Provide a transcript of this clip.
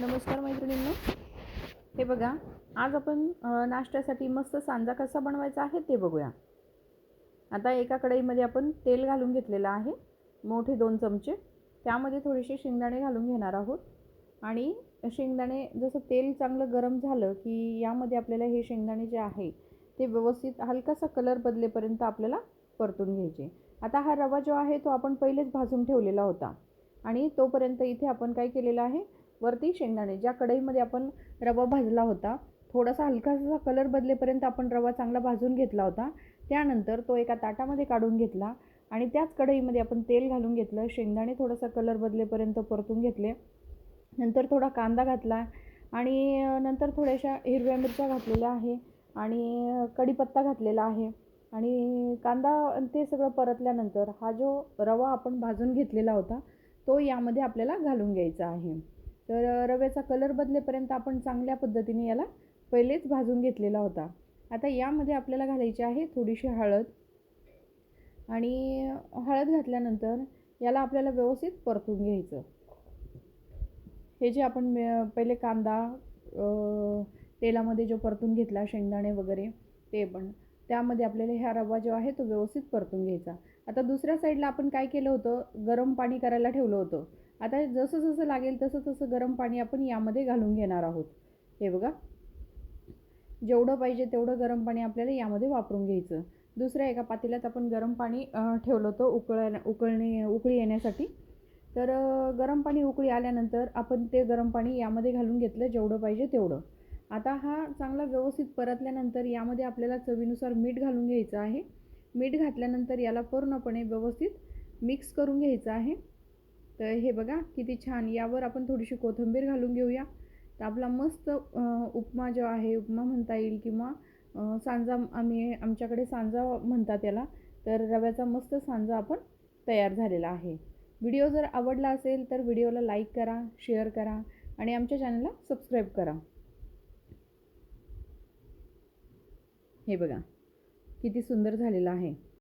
नमस्कार मैत्रिणींनो. हे बघा आज आपण नाश्त्यासाठी मस्त सांजा कसा बनवायचा आहे ते बघूया. आता एका कढईमध्ये आपण तेल घालून घेतलेलं आहे मोठे दोन चमचे. त्यामध्ये थोडेसे शेंगदाणे घालून घेणार आहोत. आणि शेंगदाणे जसं तेल चांगलं गरम झालं की यामध्ये आपल्याला हे शेंगदाणे जे आहे ते व्यवस्थित हलकासा कलर बदलेपर्यंत आपल्याला परतून घ्यायचे. आता हा रवा जो आहे तो आपण पहिलेच भाजून ठेवलेला होता. आणि तोपर्यंत इथे आपण काय केलेलं आहे वरती शेंगदाणे ज्या कढईमध्ये आपण रवा भाजला होता थोडासा हलकासा कलर बदलेपर्यंत आपण रवा चांगला भाजून घेतला होता. त्यानंतर तो एका ताटामध्ये काढून घेतला आणि त्याच कढईमध्ये आपण तेल घालून घेतलं शेंगदाणे थोडासा कलर बदलेपर्यंत परतून घेतले. नंतर थोडा कांदा घातला आणि नंतर थोड्याशा हिरव्या मिरच्या घातलेल्या आहे आणि कढीपत्ता घातलेला आहे. आणि कांदा ते सगळं परतल्यानंतर हा जो रवा आपण भाजून घेतलेला होता तो यामध्ये आपल्याला घालून घ्यायचा आहे. तर रव्याचा कलर बदलेपर्यंत आपण चांगल्या पद्धतीने याला पहिलेच भाजून घेतलेला होता. आता यामध्ये आपल्याला घालायची आहे थोडीशी हळद आणि हळद घातल्यानंतर याला आपल्याला व्यवस्थित परतून घ्यायचं. हे जे आपण पहिले कांदा तेलामध्ये जो परतून घेतला शेंगदाणे वगैरे ते पण त्यामध्ये आपल्याला ह्या रवा जो आहे तो व्यवस्थित परतून घ्यायचा. आता दुसऱ्या साईडला आपण काय केलं होतं गरम पाणी करायला ठेवलं होतं. आता जसं जसं लागेल तसं तसं गरम पाणी आपण यामध्ये घालून घेणार आहोत. हे बघा. जेवढं पाहिजे तेवढं गरम पाणी आपल्याला यामध्ये वापरून घ्यायचं. दुसऱ्या एका पातेल्यात आपण गरम पाणी ठेवलं होतं उकळण्या उकळणे उकळी येण्यासाठी. तर गरम पाणी उकळी आल्यानंतर आपण ते गरम पाणी यामध्ये घालून घेतलं जेवढं पाहिजे तेवढं. आता हा चांगला व्यवस्थित परतल्यानंतर यामध्ये आपल्याला चवीनुसार मीठ घालून घ्यायचं आहे. मीठ घातल्यानंतर याला पूर्णपणे व्यवस्थित मिक्स करून घ्यायचं आहे. तर हे बघा किती छान. यावर आपण थोडीशी कोथिंबीर घालून घेऊया. तर आपला मस्त उपमा जो आहे उपमा म्हणता येईल किंवा सांजा आम्ही आमच्याकडे सांजा म्हणतात याला. तर रव्याचा मस्त सांजा आपण तयार झालेला आहे. व्हिडिओ जर आवडला असेल तर व्हिडिओला लाईक करा शेअर करा आणि आमच्या चॅनलला सबस्क्राईब करा. हे बघा किती सुंदर झालेलं आहे.